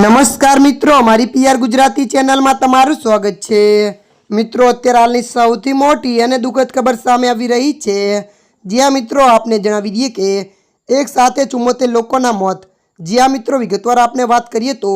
નમસ્કાર મિત્રો મારી પીઆર ગુજરાતી ચેનલમાં તમારું સ્વાગત છે. મિત્રો, અત્યારે હાલની સૌથી મોટી અને દુઃખદ ખબર સામે આવી રહી છે. જ્યાં મિત્રો, આપને જણાવી દઈએ કે એક સાથે ચુમ્મોતેર લોકોના મોત. જ્યાં મિત્રો, વિગતવાર આપને વાત કરીએ તો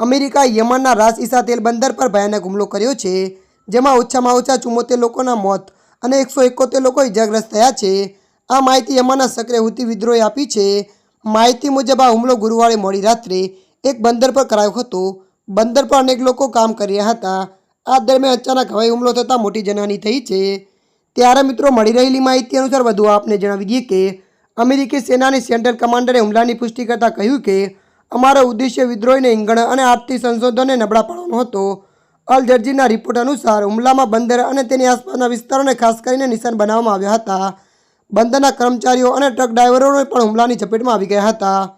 અમેરિકા યમનના રાસ તેલ બંદર પર ભયાનક હુમલો કર્યો છે, જેમાં ઓછામાં ઓછા ચુમ્મોતેર લોકોના મોત અને એકસો એકોતેર લોકો ઇજાગ્રસ્ત થયા છે. આ માહિતી યમનના સક્રિય હુતી વિદ્રોહે આપી છે. માહિતી મુજબ આ હુમલો ગુરુવારે મોડી રાત્રે એક બંદર પર કરાયો હતો. બંદર પર અનેક લોકો કામ કરી રહ્યા હતા. આ દરમિયાન અચાનક હવાઈ હુમલો થતાં મોટી જનહાની થઈ છે. ત્યારે મિત્રો મળી રહેલી માહિતી અનુસાર વધુ આપને જણાવી દઈએ કે, અમેરિકી સેનાની સેન્ટ્રલ કમાન્ડરે હુમલાની પુષ્ટિ કરતાં કહ્યું કે, અમારો ઉદ્દેશ્ય વિદ્રોહીને ઈંગણ અને આર્થિક સંશોધનને નબળા પાડવાનો હતો. અલ જર્જીના રિપોર્ટ અનુસાર હુમલામાં બંદર અને તેની આસપાસના વિસ્તારોને ખાસ કરીને નિશાન બનાવવામાં આવ્યા હતા. બંદરના કર્મચારીઓ અને ટ્રક ડ્રાઈવરોને પણ હુમલાની ઝપેટમાં આવી ગયા હતા.